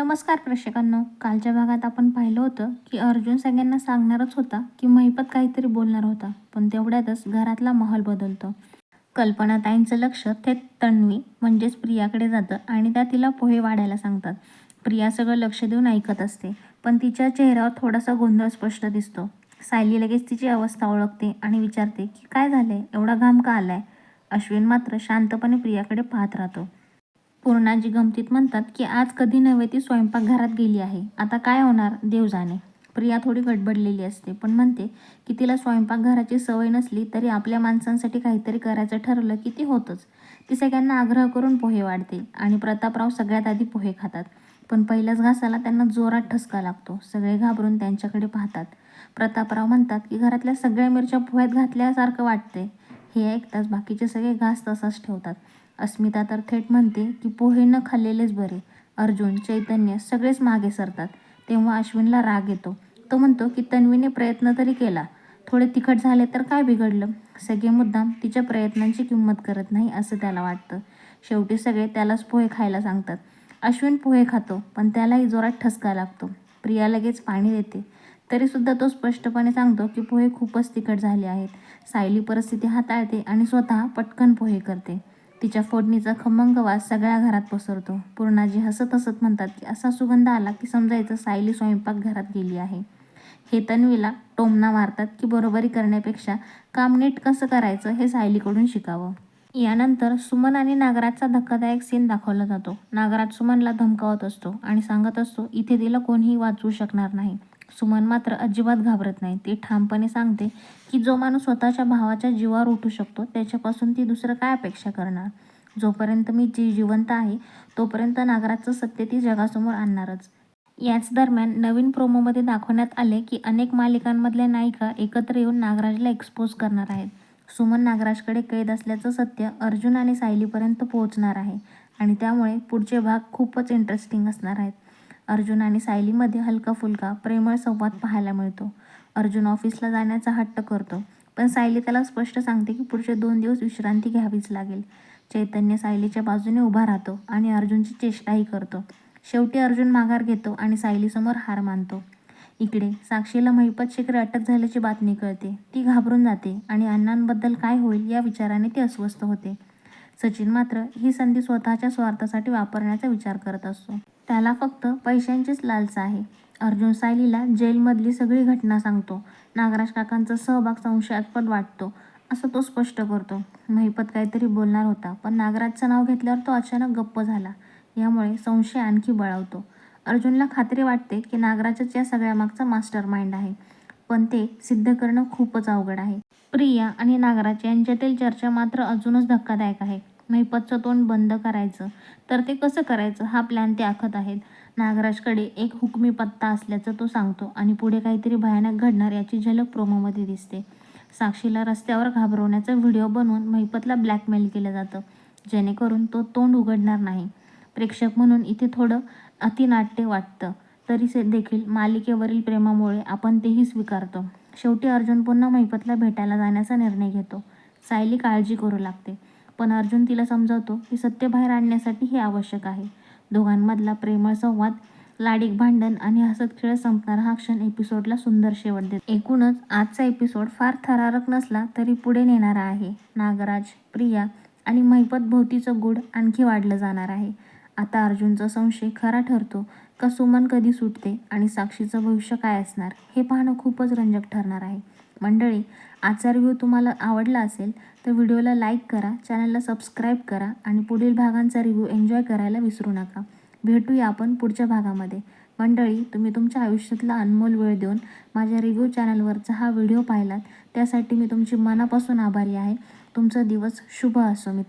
नमस्कार प्रेक्षकांनो. कालच्या भागात आपण पाहिलं होतं की अर्जुन सगळ्यांना सांगणारच होता की महिपत काहीतरी बोलणार होता पण तेवढ्यातच घरातला माहोल बदलतो. कल्पनाताईंचं लक्ष थेट तन्वी म्हणजेच प्रियाकडे जातं आणि त्या तिला पोहे वाढायला सांगतात. प्रिया सगळं लक्ष देऊन ऐकत असते पण तिच्या चेहऱ्यावर थोडासा गोंधळ स्पष्ट दिसतो. सायली लगेच तिची अवस्था ओळखते आणि विचारते की काय झालंय? एवढा घाम का आलाय? अश्विन मात्र शांतपणे प्रियाकडे पाहत राहतो. पूर्णाजी गमतीत म्हणतात की आज कधी नव्हे ती स्वयंपाकघरात गेली आहे. आता काय होणार? देव जाणे. प्रिया थोडी गडबडलेली असते पण म्हणते की तिला स्वयंपाकघराची सवय नसली तरी आपल्या माणसांसाठी काहीतरी करायचं ठरवलं की ती होतच. ती सगळ्यांना आग्रह करून पोहे वाढते आणि प्रतापराव सगळ्यात आधी पोहे खातात. पण पहिल्याच घासाला त्यांना जोरात ठसका लागतो. सगळे घाबरून त्यांच्याकडे पाहतात. प्रतापराव म्हणतात की घरातल्या सगळ्या मिरच्या पोह्यात घातल्यासारखं वाटते हे ऐकताच बाकीचे सगळे घास तसाच ठेवतात. अस्मिता तर थेट म्हणते की पोहे न खाल्लेलेच बरे. अर्जुन चैतन्य सगळेच मागे सरतात. तेव्हा अश्विनला राग येतो. तो म्हणतो की तन्वीने प्रयत्न तरी केला. थोडे तिखट झाले तर काय बिघडलं? सगळे मुद्दाम तिच्या प्रयत्नांची किंमत करत नाही असं त्याला वाटतं. शेवटी सगळे त्यालाच पोहे खायला सांगतात. अश्विन पोहे खातो पण त्यालाही जोरात ठसका लागतो. प्रिया लगेच पाणी देते. तरीसुद्धा तो स्पष्टपणे सांगतो की पोहे खूपच तिखट झाले आहेत. सायली परिस्थिती हाताळते आणि स्वतः पटकन पोहे करते. तिच्या फोडणीचा खमंग वास सगळ्या घरात पसरतो. पूर्णाजी हसत हसत म्हणतात की असा सुगंध आला की समजायचं सायली स्वयंपाकघरात गेली आहे. हे तन्वीला टोमना मारतात की बरोबरी करण्यापेक्षा काम नीट कसं करायचं हे सायलीकडून शिकावं. यानंतर सुमन आणि नागराजचा धक्कादायक सीन दाखवला जातो. नागराज सुमनला धमकावत असतो आणि सांगत असतो इथे तिला कोणीही वाचवू शकणार नाही. सुमन मात्र अजिबात घाबरत नाही. ती ठामपणे सांगते की जो माणूस स्वतःच्या भावाच्या जीवावर उठू शकतो त्याच्यापासून ती दुसरं काय अपेक्षा करणार? जोपर्यंत मी जी जिवंत आहे तोपर्यंत नागराजचं सत्य ती जगासमोर आणणारच. याच दरम्यान नवीन प्रोमोमध्ये दाखवण्यात आले की अनेक मालिकांमधल्या नायिका एकत्र येऊन नागराजला एक्सपोज करणार आहेत. सुमन नागराजकडे कैद असल्याचं सत्य अर्जुन आणि सायलीपर्यंत पोहोचणार आहे आणि त्यामुळे पुढचे भाग खूपच इंटरेस्टिंग असणार आहेत. अर्जुन आणि सायलीमध्ये हलका फुलका प्रेमळ संवाद पाहायला मिळतो. अर्जुन ऑफिसला जाण्याचा हट्ट करतो पण सायली त्याला स्पष्ट सांगते की पुढचे दोन दिवस विश्रांती घ्यावीच लागेल. चैतन्य सायलीच्या बाजूने उभा राहतो आणि अर्जुनची चेष्टाही करतो. शेवटी अर्जुन माघार घेतो आणि सायलीसमोर हार मानतो. इकडे साक्षीला महिपत शिकरे अटक झाल्याची बातमी कळते. ती घाबरून जाते आणि अण्णांबद्दल काय होईल या विचाराने ती अस्वस्थ होते. सचिन मात्र ही संधी स्वतःच्या स्वार्थासाठी वापरण्याचा विचार करत असतो. त्याला फक्त पैशांचीच लालसा आहे. अर्जुन सायलीला जेलमधली सगळी घटना सांगतो. नागराज काकांचा सहभाग संशयास्पद वाटतो असं तो स्पष्ट करतो. महिपत काहीतरी बोलणार होता पण नागराजचं नाव घेतल्यावर तो अचानक गप्प झाला. यामुळे संशय आणखी बळावतो. अर्जुनला खात्री वाटते की नागराजच या सगळ्यामागचा मास्टर माइंड आहे पण ते सिद्ध करणं खूपच अवघड आहे. प्रिया आणि नागराज यांच्यातील चर्चा मात्र अजूनच धक्कादायक आहे. महिपतचं तोंड बंद करायचं. तर ते कसं करायचं? हा प्लॅन ते आखत आहेत. नागराजकडे एक हुकमी पत्ता असल्याचं तो सांगतो आणि पुढे काहीतरी भयानक घडणार याची झलक प्रोमोमध्ये दिसते. साक्षीला रस्त्यावर घाबरवण्याचा व्हिडिओ बनवून महिपतला ब्लॅकमेल केलं जातं. जेणेकरून तो तोंड उघडणार नाही. प्रेक्षक म्हणून इथे थोडं अतिनाट्य वाटतं. तरी से देखील मालिकेवरील प्रेमामुळे आपण तेही स्वीकारतो. शेवटी अर्जुन पुन्हा महिपतला भेटायला जाण्याचा निर्णय घेतो. सायली काळजी करू लागते. पण अर्जुन तिला समजावतो की सत्य बाहेर आणण्यासाठी हे आवश्यक आहे. दोघांमधला प्रेमळ संवाद लाडीक भांडण आणि हसत खेळ संपणारा हा क्षण एपिसोडला सुंदर शेवट देतो. एकूणच आजचा एपिसोड फार थरारक नसला तरी पुढे नेणारा आहे. नागराज प्रिया आणि महिपत भोवतीचं गुढ आणखी वाढलं जाणार आहे. आता अर्जुनचा संशय खरा ठरतो का सुमन कधी सुटते आणि साक्षीचं भविष्य काय असणार हे पाहणं खूपच रंजक ठरणार आहे. मंडळी आजचा रिव्ह्यू तुम्हाला आवडला असेल तर व्हिडिओला लाईक करा चॅनलला सबस्क्राईब करा आणि पुढील भागांचा रिव्ह्यू एन्जॉय करायला विसरू नका. भेटूया आपण पुढच्या भागामध्ये. मंडळी तुम्ही तुमच्या आयुष्यातला अनमोल वेळ देऊन माझ्या रिव्ह्यू चॅनलवरचा हा व्हिडिओ पाहिलात त्यासाठी मी तुमची मनापासून आभारी आहे. तुमचा दिवस शुभ असो मित्र.